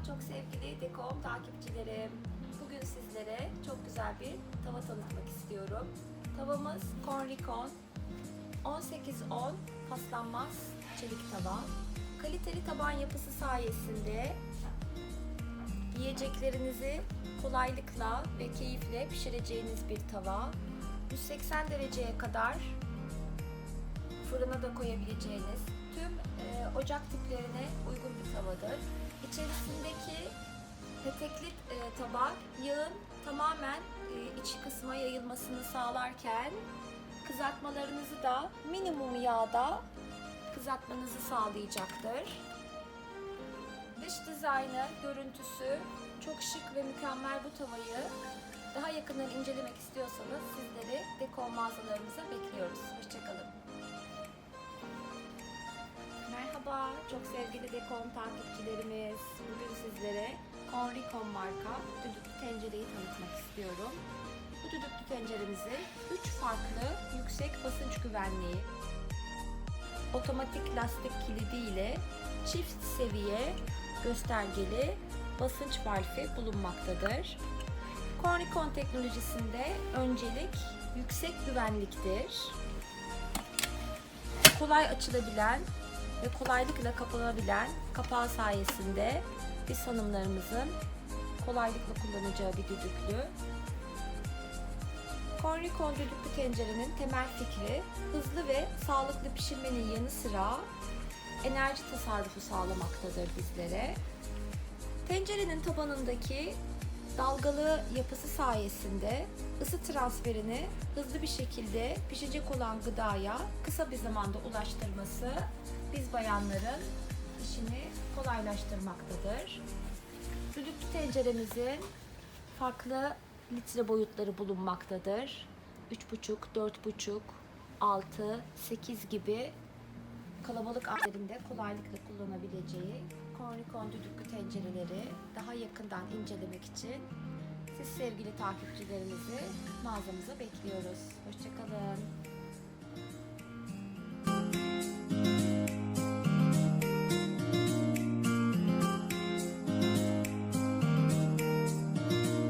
Dekom takipçilerim. Bugün sizlere çok güzel bir tava tanıtmak istiyorum. Tavamız Conricon 1810 paslanmaz çelik tava. Kaliteli taban yapısı sayesinde yiyeceklerinizi kolaylıkla ve keyifle pişireceğiniz bir tava. 180 dereceye kadar fırına da koyabileceğiniz tüm e, ocak tiplerine uygun bir tavadır. İçerisindeki petekli e, tabak yağın tamamen e, iç kısma yayılmasını sağlarken kızartmalarınızı da minimum yağda kızartmanızı sağlayacaktır. Dış dizaynı, görüntüsü çok şık ve mükemmel bu tavayı daha yakından incelemek istiyorsanız sizleri Dekor mağazalarımıza bekliyoruz. Çok sevgili Dekon takipçilerimiz. Bugün sizlere Conricon marka düdüklü tencereyi tanıtmak istiyorum. Bu düdüklü tenceremizi 3 farklı yüksek basınç güvenliği, otomatik lastik kilidi ile çift seviye göstergeli basınç valfi bulunmaktadır. Cornicon teknolojisinde öncelik yüksek güvenliktir. Kolay açılabilen ve kolaylıkla kapanabilen kapağı sayesinde biz hanımlarımızın kolaylıkla kullanacağı bir düdüklü. Cornicon düdüklü tencerenin temel fikri hızlı ve sağlıklı pişirmenin yanı sıra enerji tasarrufu sağlamaktadır bizlere. Tencerenin tabanındaki dalgalı yapısı sayesinde ısı transferini hızlı bir şekilde pişecek olan gıdaya kısa bir zamanda ulaştırması biz bayanların işini kolaylaştırmaktadır. Düdüklü tenceremizin farklı litre boyutları bulunmaktadır. 3,5, 4,5, 6, 8 gibi kalabalık aillerinde kolaylıkla kullanabileceği Cornicon düdüklü tencereleri daha yakından incelemek için siz sevgili takipçilerimizi mağazamıza bekliyoruz. Hoşçakalın.